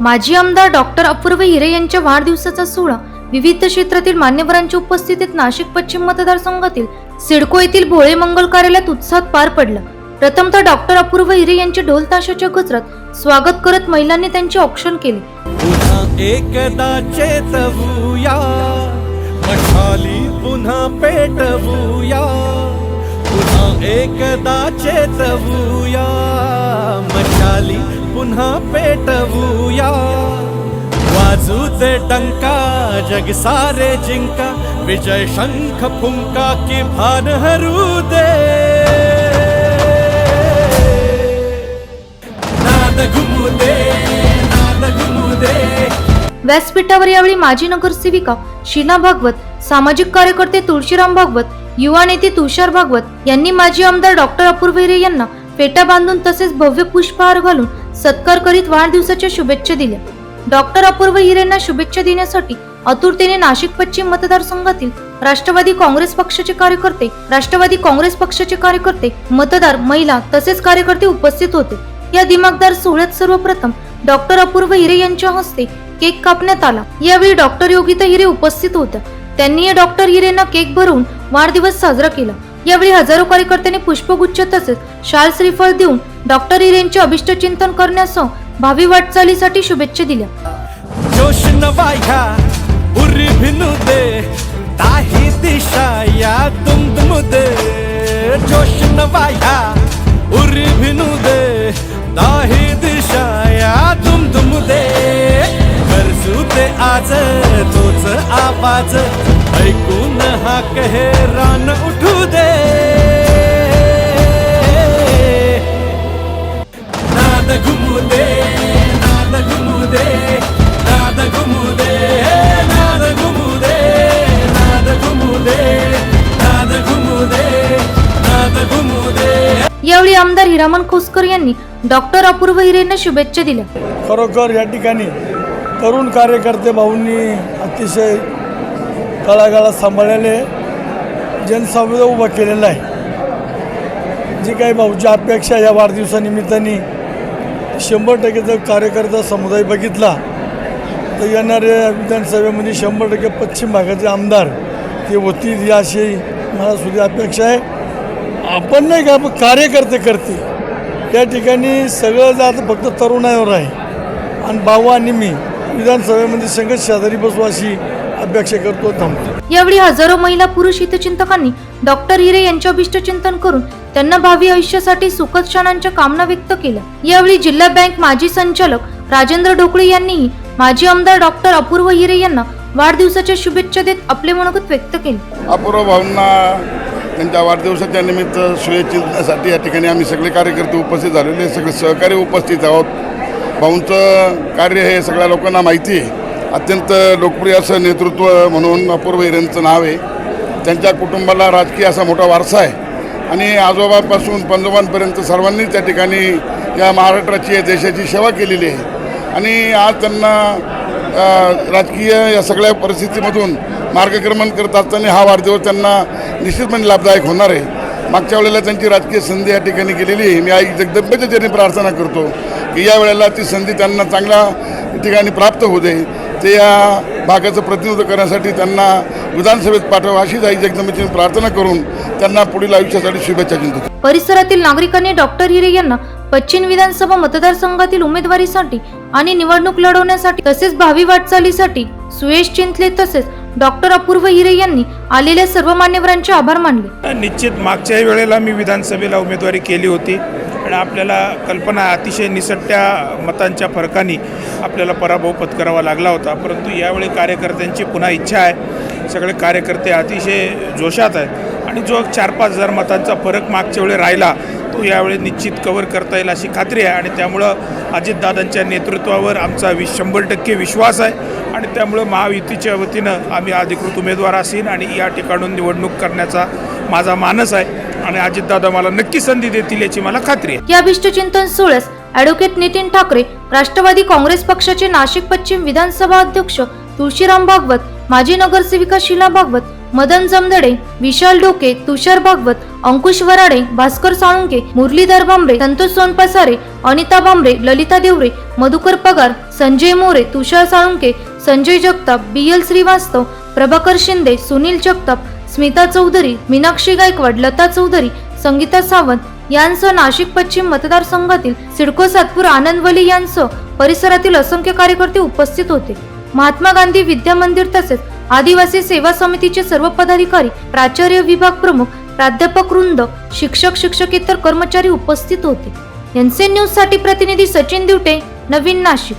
माजी आमदार डॉक्टर अपूर्व हिरे यांच्या वाढदिवसाचा सोहळा विविध क्षेत्रातील मान्यवरांच्या उपस्थितीत नाशिक पश्चिम मतदारसंघातील सिडको येथील भोळे मंगल कार्यालयात उत्साहात पार पडला. प्रथमतः डॉक्टर अपूर्व हिरे यांचे ढोल ताशाच्या गजरात स्वागत करत महिलांनी त्यांचे औक्षण केले. एकदा चेतवूया पुन्हा पेटवूया. पुन्हा एकदा चेतवूया मशाली पुन्हा पेटवूया. वाजू टंका डंका जग सारे जिंका विजय शंख फुंका की भान हरू दे. नाद घुमू दे नाद घुमू दे. व्यासपीठावर यावेळी माजी नगरसेविका शीना भागवत सामाजिक कार्यकर्ते तुळशीराम भागवत युवा नेते तुषार भागवत यांनी माजी आमदार डॉक्टर अपूर्वेरे यांना फेटा बांधून तसेच भव्य पुष्पहार घालून सत्कार करीत वाढदिवसाच्या शुभेच्छा दिल्या. डॉक्टर अपूर्व हिरेंना शुभेच्छा देण्यासाठी आतुरतेने नाशिक पश्चिम मतदारसंघातील राष्ट्रवादी काँग्रेस पक्षाचे कार्यकर्ते राष्ट्रवादी काँग्रेस पक्षाचे कार्यकर्ते मतदार महिला तसेच कार्यकर्ते उपस्थित होते. या दिमागदार सोहळ्यात सर्वप्रथम डॉक्टर अपूर्व हिरे यांच्या हस्ते केक कापण्यात आला. यावेळी डॉक्टर योगिता हिरे उपस्थित होत्या. त्यांनी डॉक्टर हिरेंना केक भरून वाढदिवस साजरा केला. यावेळी हजारो कार्यकर्त्यांनी पुष्पगुच्छ तसेच शाल श्रीफळ देऊन डॉक्टर इरेनचे अभिष्ट चिंतन करण्यासह भावी वाटचालीसाठी शुभेच्छा दिल्या. जोश नवाया उरी भिनू दे ताही दिशा या तुम तुम दे. जोश नवाया उरी भिनू दे ताही दिशा या तुम तुम दे. गरजू दे आज तोच आवाज ऐकून हा कहे रान उठू दे. नाद घुमू दे नाद घुमू दे नाद घुमू दे नाद घुमू दे नाद घुमू दे नाद घुमू दे नाद घुमू दे यावेळी आमदार हिरामन खोसकर यांनी डॉक्टर अपूर्व हिरेंना शुभेच्छा दिल्या. खरोखर या ठिकाणी तरुण कार्यकर्ते भाऊंनी अतिशय तळागाळात सांभाळलेले जनसंवाद उभा केलेला आहे. जी काही भाऊची अपेक्षा या वाढदिवसानिमित्ताने शंभर टक्के जर कार्यकर्ता समुदाय बघितला तर येणाऱ्या विधानसभेमध्ये म्हणजे शंभर टक्के पश्चिम भागाचे आमदार ते होतील या अशी मला सुद्धा अपेक्षा आहे. आपण नाही का आपण कार्यकर्ते करते. त्या ठिकाणी सगळं जात फक्त तरुणावर आहे. आणि भाऊ आणि मी विधानसभेमध्ये संघर्ष शेजारी बसू अशी अपेक्षा करतो थांबतो. यावेळी हजारो महिला पुरुष हितचिंतकांनी डॉक्टर हिरे यांचे अभिष्ट चिंतन करून त्यांना भावी आयुष्यासाठी सुखद क्षणांच्या कामना व्यक्त केल्या. यावेळी जिल्हा बँक माजी संचालक राजेंद्र ढोकळे यांनीही माजी आमदार डॉक्टर अपूर्व हिरे यांना वाढदिवसाच्या शुभेच्छा देत आपले मनोगत व्यक्त केले. अपूर्व भाऊंना त्यांच्या वाढदिवसाच्या निमित्त शुभेच्छिंसाठी या ठिकाणी आम्ही सगळे कार्यकर्ते उपस्थित झालेले सगळे सहकारी उपस्थित आहोत. भाऊंचं कार्य हे सगळ्या लोकांना माहिती आहे. अत्यंत लोकप्रिय असं नेतृत्व म्हणून अपूर्व हिरेंचं नाव आहे. त्यांच्या कुटुंबाला राजकीय असा मोठा वारसा आहे. आणि आजोबापासून पंजोबांपर्यंत सर्वांनी त्या ठिकाणी या महाराष्ट्राची या देशाची सेवा केलेली आहे. आणि आज त्यांना राजकीय या सगळ्या परिस्थितीमधून मार्गक्रमण करत असताना हा वाढदिवस त्यांना निश्चितपणे म्हणजे लाभदायक होणार आहे. मागच्या वेळेला त्यांची राजकीय संधी या ठिकाणी गेलेली आहे. मी आई जगदंबेच्या चरणी प्रार्थना करतो की या वेळेला ती संधी त्यांना चांगल्या ठिकाणी प्राप्त होऊ दे. ते या भागाचं प्रतिनिधित्व करण्यासाठी त्यांना विधानसभेत पाठवा अशीच आई जगदंबेची प्रार्थना करून त्यांना पुढील आयुष्यासाठी शुभेच्छा चिंतित परिसरातील नागरिकांनी डॉक्टर हिरे यांना पश्चिम विधानसभा मतदारसंघातील उमेदवारीसाठी आणि निवडणूक लढवण्यासाठी तसेच भावी वाटचालीसाठी सुयश चिंतले तसेच डॉक्टर अपूर्व हिरे यांनी आलेल्या सर्व मान्यवरांचे आभार मानले. निश्चित मागच्याही वेळेला मी विधानसभेला उमेदवारी केली होती. आणि आपल्याला कल्पना अतिशय निसट्या मतांच्या फरकाने आपल्याला पराभव पत्करावा लागला होता. परंतु यावेळी कार्यकर्त्यांची पुन्हा इच्छा आहे. सगळे कार्यकर्ते अतिशय जोशात आहेत. आणि जो चार पाच हजार मतांचा फरक मागच्या वेळी राहिला तो यावेळी निश्चित कवर करता येईल अशी खात्री आहे. आणि त्यामुळं अजितदादांच्या नेतृत्वावर आमचा वीस शंभर टक्के विश्वास आहे. आणि त्यामुळं महायुतीच्या वतीनं आम्ही अधिकृत उमेदवार असेल आणि या ठिकाणून निवडणूक करण्याचा माझा मानस आहे. आणि अजितदादा मला नक्की संधी देतील याची मला खात्री आहे. या अभिष्टचिंतन सोहळ्यास ॲडव्होकेट नितीन ठाकरे राष्ट्रवादी काँग्रेस पक्षाचे नाशिक पश्चिम विधानसभा अध्यक्ष तुळशीराम भागवत माजी नगरसेविका शीला भागवत मदन जमदडे विशाल डोके तुषार भागवत अंकुश वराडे भास्कर साळुंके मुरलीधर भांबरे संतोष सोनपसारे अनिता भांबरे ललिता देवरे मधुकर पगार संजय मोरे तुषार साळुंके संजय जगताप बी एल श्रीवास्तव प्रभाकर शिंदे सुनील जगताप स्मिता चौधरी मीनाक्षी गायकवाड लता चौधरी संगीता सावंत यांसह नाशिक पश्चिम मतदारसंघातील सिडको सातपूर आनंदवली यांसह परिसरातील असंख्य कार्यकर्ते उपस्थित होते. महात्मा गांधी विद्या मंदिर तसेच आदिवासी सेवा समितीचे सर्व पदाधिकारी प्राचार्य विभाग प्रमुख प्राध्यापक वृंद शिक्षक शिक्षकेतर कर्मचारी उपस्थित होते. एनसीएन न्यूजसाठी प्रतिनिधी सचिन दिवटे नवीन नाशिक.